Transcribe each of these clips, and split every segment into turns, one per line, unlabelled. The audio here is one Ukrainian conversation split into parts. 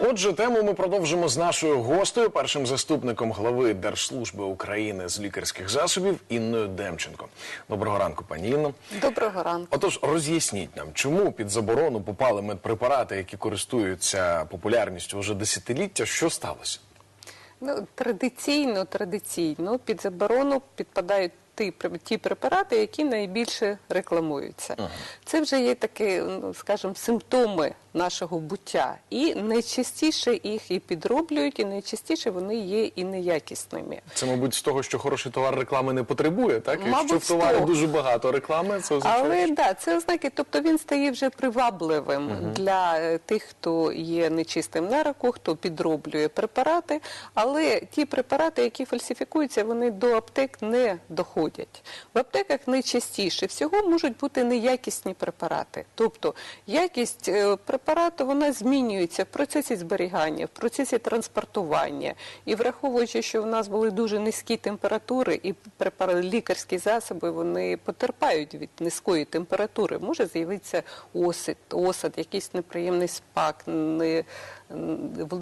Отже, тему ми продовжимо з нашою гостею, першим заступником глави Держслужби України з лікарських засобів Інною Демченко. Доброго ранку, пані Інно.
Доброго ранку.
Отож, роз'ясніть нам, чому під заборону попали медпрепарати, які користуються популярністю вже десятиліття. Що сталося?
Ну, традиційно, традиційно під заборону підпадають ті, ті препарати, які найбільше рекламуються. Це вже є такі, ну, скажімо, симптоми нашого буття. І найчастіше їх і підроблюють, і найчастіше вони є і неякісними.
Це, мабуть, з того, що хороший товар реклами не потребує, так? Якщо
Мабуть,
в товарі дуже багато реклами, це означає.
Але
що-
да, це ознаки, тобто він стає вже привабливим для е, тих, хто є нечистим на руку, хто підроблює препарати. Але ті препарати, які фальсифікуються, вони до аптек не доходять. В аптеках найчастіше всього можуть бути неякісні препарати. Тобто якість е, препарату вона змінюється в процесі зберігання, в процесі транспортування. І враховуючи, що в нас були дуже низькі температури, і лікарські засоби вони потерпають від низької температури. Може з'явитися осад, осад, якийсь неприємний спак, не,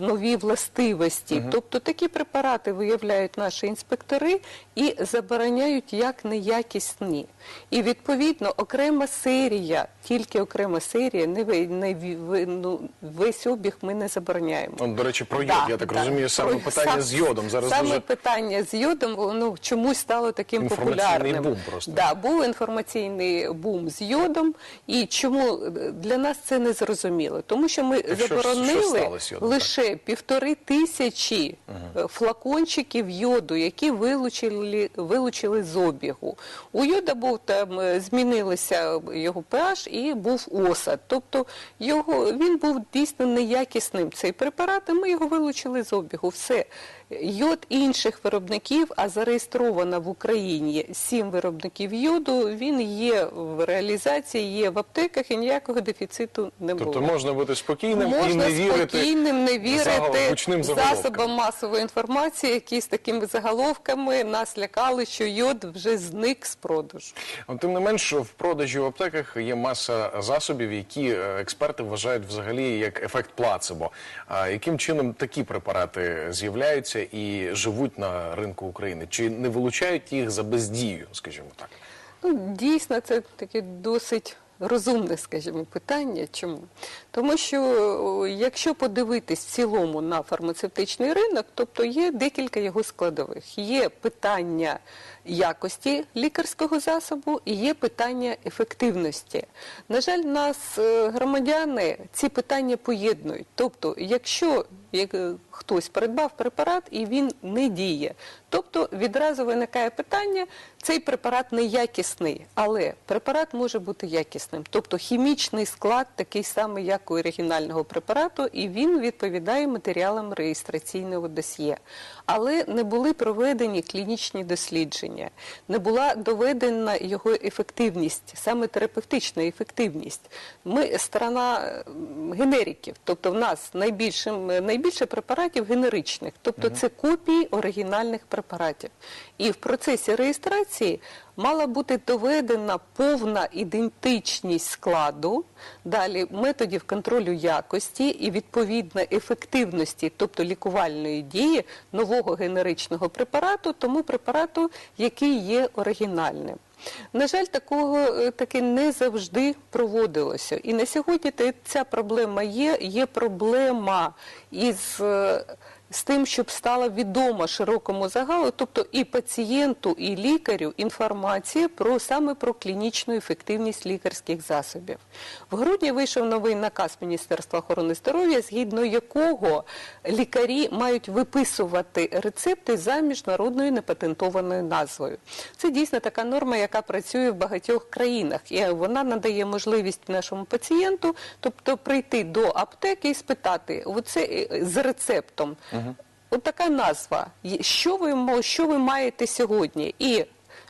нові властивості. Тобто такі препарати виявляють наші інспектори і забороняють як неякісні. І відповідно окрема серія, тільки окрема серія, не, ви- не ви- ну, весь обіг ми не забороняємо.
От, до речі, про йод,
Да,
я так
да.
розумію, саме
Про-
питання
сам-
з йодом. Зараз
саме
дуже
питання з йодом воно чомусь стало таким популярним.
бум просто.
Да, був інформаційний бум з йодом. І чому для нас це не зрозуміло? Тому що ми
Так що що
заборонили
йодом,
лише півтори тисячі е, флакончиків йоду, які вилучили, вилучили з обігу. У йода був там е, змінилося його pH і був осад. Тобто його він був дійсно неякісним цей препарат. і Ми його вилучили з обігу. Все. Йод інших виробників, а зареєстровано в Україні сім виробників йоду. Він є в реалізації, є в аптеках і ніякого дефіциту не було.
Тобто можна бути спокійним і не вірити
спокійним не вірити засобам масової інформації, які з такими заголовками нас лякали, що йод вже зник з продажу.
Тим не менш, в продажі в аптеках є маса засобів, які е, експерти вважають взагалі як ефект плацебо. А яким чином такі препарати з'являються і живуть на ринку України? Чи не вилучають їх за бездію, скажімо так?
Ну, дійсно, це таке досить розумне, скажімо, питання. Чому? Тому що якщо подивитись в цілому на фармацевтичний ринок, тобто є декілька його складових. Є питання якості лікарського засобу і є питання ефективності. На жаль, нас е, громадяни ці питання поєднують. Тобто, якщо як, е, хтось придбав препарат і він не діє, тобто відразу виникає питання, цей препарат неякісний, але препарат може бути якісним. Тобто хімічний склад такий самий, як у оригінального препарату, і він відповідає матеріалам реєстраційного досьє. Але не були проведені клінічні дослідження, не була доведена його ефективність, саме терапевтична ефективність. Ми сторона м, генериків, тобто в нас найбільшим, найбільше препаратів генеричних, тобто це копії оригінальних препаратів. І в процесі реєстрації мала бути доведена повна ідентичність складу, далі методів контролю якості і відповідно ефективності, тобто лікувальної дії нового генеричного препарату, тому препарату, який є оригінальним. На жаль, такого е, таки не завжди проводилося. І на сьогодні ця проблема є. Є проблема із, е, з тим, щоб стала відома широкому загалу, тобто і пацієнту, і лікарю інформація про саме про клінічну ефективність лікарських засобів. В грудні вийшов новий наказ Міністерства охорони здоров'я, згідно якого лікарі мають виписувати рецепти за міжнародною непатентованою назвою. Це дійсно така норма, яка працює в багатьох країнах, і вона надає можливість нашому пацієнту, тобто прийти до аптеки і спитати, оце е, з рецептом. От така назва. Що ви, що ви маєте сьогодні? І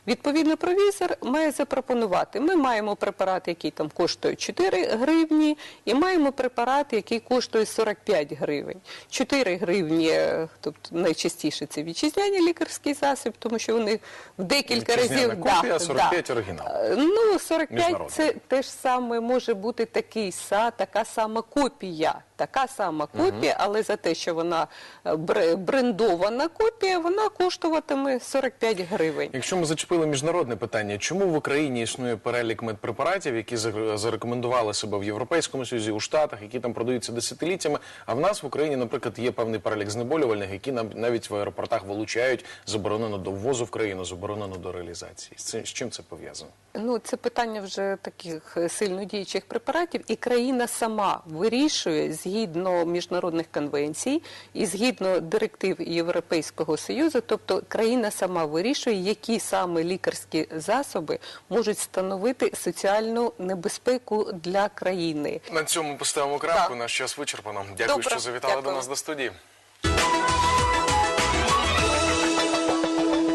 Відповідно, провізор має запропонувати. Ми маємо препарат, який там коштує 4 гривні, і маємо препарат, який коштує 45 гривень. 4 гривні, е, тобто найчастіше це вітчизняні лікарські засоби, тому що вони в декілька
Вітчизняна
разів
копія, 45 оригінал.
Е, Ну, 45
Міжнародний.
це те ж саме може бути такий са, така сама копія. Така сама копія, але за те, що вона е, брендована копія, вона коштуватиме 45 гривень.
Якщо ми зачепили міжнародне питання, чому в Україні існує перелік медпрепаратів, які зарекомендували себе в Європейському Союзі, у Штатах, які там продаються десятиліттями, а в нас в Україні, наприклад, є певний перелік знеболювальних, які нам навіть в аеропортах вилучають, заборонено до ввозу в країну, заборонено до реалізації. З цим- з чим це пов'язано?
Ну, це питання вже таких е, сильно діючих препаратів, і країна сама вирішує згідно міжнародних конвенцій і згідно директив Європейського союзу. Тобто країна сама вирішує, які саме лікарські засоби можуть становити соціальну небезпеку для країни.
На цьому поставимо крапку.
Так.
Наш час вичерпано. Дякую,
Добре,
що завітали
дякую.
до нас до студії.